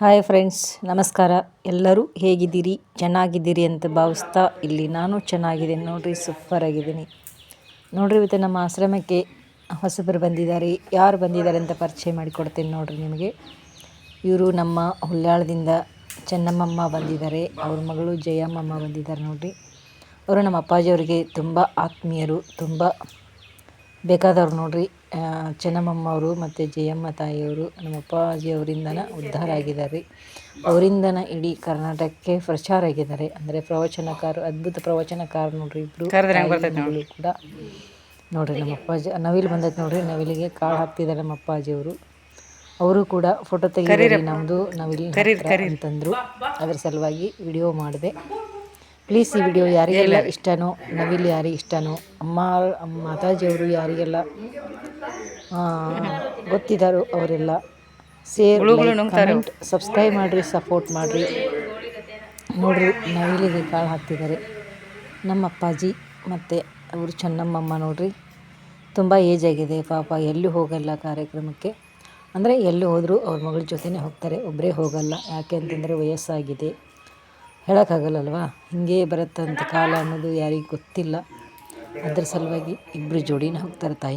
Hi friends ನಮಸ್ಕಾರ. ಎಲ್ಲರೂ ಹೇಗಿದ್ದೀರಿ? ಚೆನ್ನಾಗಿದ್ದೀರಿ ಅಂತ ಭಾವಿಸ್ತಾ ಇಲ್ಲಿ ನಾನು ಚೆನ್ನಾಗಿದ್ದೀನಿ. ನೋಡಿರಿ ಸೂಪರ್ ಆಗಿದ್ದೀನಿ. ನೋಡಿರಿ, ಇವತ್ತು ನಮ್ಮ ಆಶ್ರಮಕ್ಕೆ ಹೊಸಬರು ಬಂದಿದ್ದಾರೆ. ಯಾರು ಬಂದಿದ್ದಾರೆ ಅಂತ ಪರಿಚಯ ಮಾಡಿಕೊಡ್ತೀನಿ ನೋಡಿರಿ ನಿಮಗೆ. ಇವರು ನಮ್ಮ ಹುಲ್ಯಾಳದಿಂದ ಚೆನ್ನಮ್ಮಮ್ಮ ಬಂದಿದ್ದಾರೆ. ಅವ್ರ ಮಗಳು ಜಯಮ್ಮಮ್ಮ ಬಂದಿದ್ದಾರೆ ನೋಡಿರಿ. ಅವರು ನಮ್ಮ ಅಪ್ಪಾಜಿಯವರಿಗೆ ತುಂಬ ಆತ್ಮೀಯರು, ತುಂಬ ಬೇಕಾದವ್ರು ನೋಡ್ರಿ. ಚೆನ್ನಮ್ಮಮ್ಮ ಅವರು ಮತ್ತು ಜಯಮ್ಮ ತಾಯಿಯವರು ನಮ್ಮ ಅಪ್ಪಾಜಿ ಅವರಿಂದನ ಉದ್ಧಾರ ಆಗಿದ್ದಾರೆ ಅವರಿಂದನ ಇಡೀ ಕರ್ನಾಟಕಕ್ಕೆ ಪ್ರಚಾರ ಆಗಿದ್ದಾರೆ. ಅಂದರೆ ಪ್ರವಚನಕಾರ ಅದ್ಭುತ ಪ್ರವಚನಕಾರ ನೋಡ್ರಿ ಇಬ್ರು ತಾಯಿ ಕೂಡ. ನೋಡ್ರಿ ನಮ್ಮ ಅಪ್ಪಾಜಿ ನವಿಲು ಬಂದೈತೆ ನೋಡ್ರಿ ನವಿಲಿಗೆ ಕಾಳು ಹಾಕ್ತಿದ್ದಾರೆ ನಮ್ಮ ಅಪ್ಪಾಜಿ ಅವರು. ಕೂಡ ಫೋಟೋ ತೆಗೆದ್ರಿ ನಮ್ಮದು ಅಂತಂದರು ಅಂತಂದ್ರು. ಅದ್ರ ಸಲುವಾಗಿ ವಿಡಿಯೋ ಮಾಡಿದೆ. ಪ್ಲೀಸ್ ಈ ವಿಡಿಯೋ ಯಾರಿಗೆಲ್ಲ ಇಷ್ಟನೋ ನವಿಲು ಯಾರಿಗೆ ಇಷ್ಟನೋ ಅಮ್ಮ ಮಾತಾಜಿಯವರು ಯಾರಿಗೆಲ್ಲ ಗೊತ್ತಿದ್ದಾರೋ ಅವರೆಲ್ಲ ಸೇರ್ ಕಮೆಂಟ್ ಸಬ್ಸ್ಕ್ರೈಬ್ ಮಾಡಿರಿ ಸಪೋರ್ಟ್ ಮಾಡಿರಿ. ನೋಡ್ರಿ ನವಿಲಿಗೆ ಕಾಳು ಹಾಕ್ತಿದ್ದಾರೆ. ನಮ್ಮ ಅಪ್ಪಾಜಿ ಮತ್ತು ಅವರು ಚೆನ್ನಮ್ಮಮ್ಮ ನೋಡ್ರಿ. ತುಂಬ ಏಜ್ ಆಗಿದೆ ಪಾಪ ಎಲ್ಲೂ ಹೋಗಲ್ಲ ಕಾರ್ಯಕ್ರಮಕ್ಕೆ. ಅಂದರೆ ಎಲ್ಲೂ ಹೋದರೂ ಅವ್ರ ಮಗಳ ಜೊತೆನೇ ಹೋಗ್ತಾರೆ ಒಬ್ಬರೇ ಹೋಗಲ್ಲ. ಯಾಕೆ ಅಂತಂದರೆ ವಯಸ್ಸಾಗಿದೆ. ಹೇಳೋಕ್ಕಾಗಲ್ಲಲ್ವಾ? ಹಿಂಗೆ ಬರುತ್ತಂತ ಕಾಲ ಅನ್ನೋದು ಯಾರಿಗೂ ಗೊತ್ತಿಲ್ಲ. ಅದ್ರ ಸಲುವಾಗಿ ಇಬ್ಬರು ಜೋಡಿನ ಹೋಗ್ತಾರೆ ತಾಯಿ.